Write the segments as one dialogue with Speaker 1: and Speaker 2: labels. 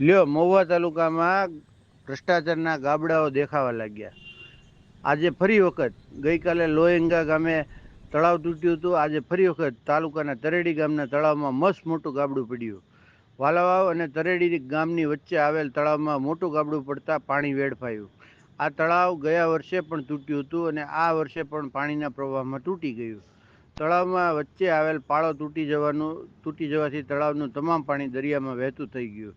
Speaker 1: લ્યો, મહુવા તાલુકામાં ભ્રષ્ટાચારના ગાબડાઓ દેખાવા લાગ્યા. આજે ફરી વખત, ગઈકાલે લોહિંગા ગામે તળાવ તૂટ્યું હતું. આજે ફરી વખત તાલુકાના તરેડી ગામના તળાવમાં મસ્ત મોટું ગાબડું પડ્યું. વાલાવાવ અને તરેડી ગામની વચ્ચે આવેલ તળાવમાં મોટું ગાબડું પડતા પાણી વેડફાયું. આ તળાવ ગયા વર્ષે પણ તૂટ્યું હતું અને આ વર્ષે પણ પાણીના પ્રવાહમાં તૂટી ગયું. તળાવમાં વચ્ચે આવેલ પાળો તૂટી જવાનું, તૂટી જવાથી તળાવનું તમામ પાણી દરિયામાં વહેતું થઈ ગયું.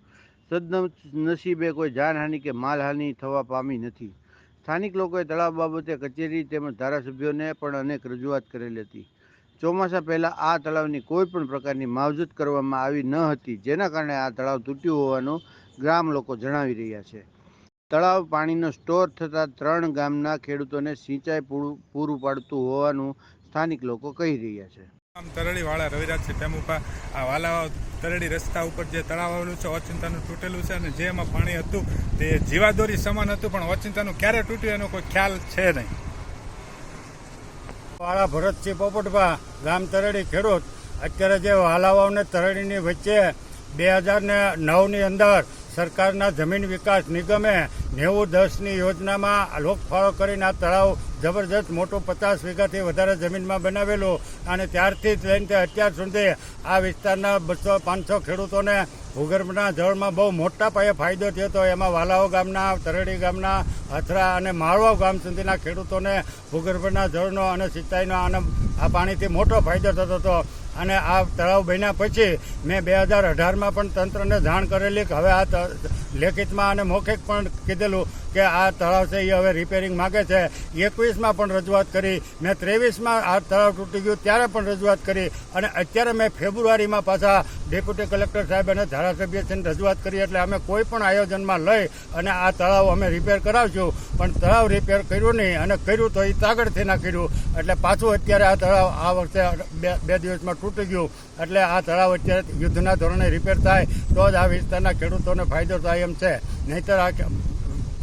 Speaker 1: સદનસીબે કોઈ જાનહાનિ કે માલહાનિ થવા પામી નથી. સ્થાનિક લોકોએ તળાવ બાબતે કચેરી તેમજ ધારાસભ્યોને પણ અનેક રજૂઆત કરેલી હતી. ચોમાસા પહેલાં આ તળાવની કોઈ પણ પ્રકારની માવજત કરવામાં આવી ન હતી, જેના કારણે આ તળાવ તૂટ્યું હોવાનું ગ્રામ લોકો જણાવી રહ્યા છે. તળાવ પાણીનો સ્ટોર થતાં ત્રણ ગામના ખેડૂતોને સિંચાઈ પૂરું પૂરું પાડતું હોવાનું સ્થાનિક લોકો કહી રહ્યા છે.
Speaker 2: આમ તરડી વાળા રવિરાજસિંહ ટેમુપા આ વાલા તરડી રસ્તા ઉપર જે તળાવ આવેલું છે, ઓચિંતાનું તૂટેલું છે અને જે એમાં પાણી હતું તે જીવાદોરી સમાન હતું, પણ ઓચિંતાનું ક્યારે તૂટ્યું એનો કોઈ ખ્યાલ છે નહીં.
Speaker 3: વાળા ભરતસિંહ પોપટભા, ગામ તરડી ખેડૂત, અત્યારે જે વાલાવાવ ને તરડીની વચ્ચે બે હજાર ને નવની અંદર સરકારના જમીન વિકાસ નિગમે નેવું દસની યોજનામાં લોકફાળો કરીને આ તળાવ જબરજસ્ત મોટું પચાસ વીઘાથી વધારે જમીનમાં બનાવેલું અને ત્યારથી જ લઈને અત્યાર સુધી આ વિસ્તારના બસો પાંચસો ખેડૂતોને ભૂગર્ભના જળમાં બહુ મોટા પાયે ફાયદો થયો હતો એમાં વાલાઓ ગામના, તરડી ગામના અથરા અને માળવા ગામ સુધીના ખેડૂતોને ભૂગર્ભના જળનો અને સિંચાઈનો અને આ પાણીથી મોટો ફાયદો થતો હતો. અને આ તળાવ બન્યા પછી મેં બે હજાર અઢારમાં પણ તંત્રને જાણ કરેલી કે હવે આ લેખિતમાં અને મૌખિક પણ કીધેલું કે આ તળાવ છે, એ હવે રિપેરિંગ માગે છે. એકવીસમાં પણ રજૂઆત કરી, મેં ત્રેવીસમાં આ તળાવ તૂટી ગયું, ત્યારે પણ રજૂઆત કરી અને અત્યારે મેં ફેબ્રુઆરીમાં પાછા ડેપ્યુટી કલેક્ટર સાહેબ અને ધારાસભ્ય છે રજૂઆત કરી, એટલે અમે કોઈ પણ આયોજનમાં લઈ અને આ તળાવ અમે રિપેર કરાવશું. પણ તળાવ રિપેર કર્યું નહીં અને કર્યું તો એ તાગડથી ના કર્યું એટલે પાછું અત્યારે આ તળાવ આ વર્ષે બે દિવસમાં તૂટી ગયું. એટલે આ તળાવ અત્યારે યુદ્ધના ધોરણે રિપેર થાય, તો જ આ વિસ્તારના ખેડૂતોને ફાયદો થાય એમ છે. નહીતર આ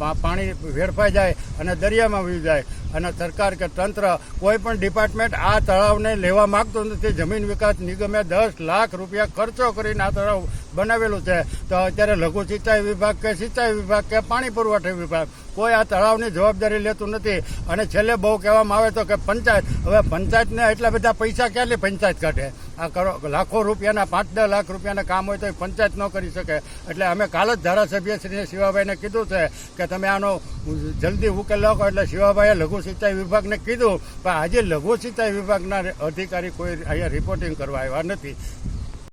Speaker 3: પાણી વેડફાઈ જાય અને દરિયામાં વહી જાય. અને સરકાર કે તંત્ર કોઈ પણ ડિપાર્ટમેન્ટ આ તળાવને લેવા માંગતું નથી. જમીન વિકાસ નિગમે દસ લાખ રૂપિયા ખર્ચો કરીને આ તળાવ બનાવેલું છે. તો અત્યારે લઘુ સિંચાઈ વિભાગ કે સિંચાઈ વિભાગ કે પાણી પુરવઠા વિભાગ કોઈ આ તળાવની જવાબદારી લેતું નથી. અને છેલ્લે બહુ કહેવામાં આવે તો કે પંચાયત, હવે પંચાયતને એટલા બધા પૈસા ક્યાંથી પંચાયત કાઢે? આ કરો, લાખો રૂપિયાના પાંચ દસ લાખ રૂપિયાના કામ હોય તો એ પંચાયત ન કરી શકે. એટલે અમે કાલ જ ધારાસભ્ય શ્રી શિવાભાઈને કીધું છે કે તમે આનો જલ્દી ઉકેલ લાવો. એટલે શિવાભાઈએ લઘુ સિંચાઈ વિભાગને કીધું, પણ આજે લઘુ સિંચાઈ વિભાગના અધિકારી કોઈ અહીંયા રિપોર્ટિંગ કરવા આવ્યા નથી.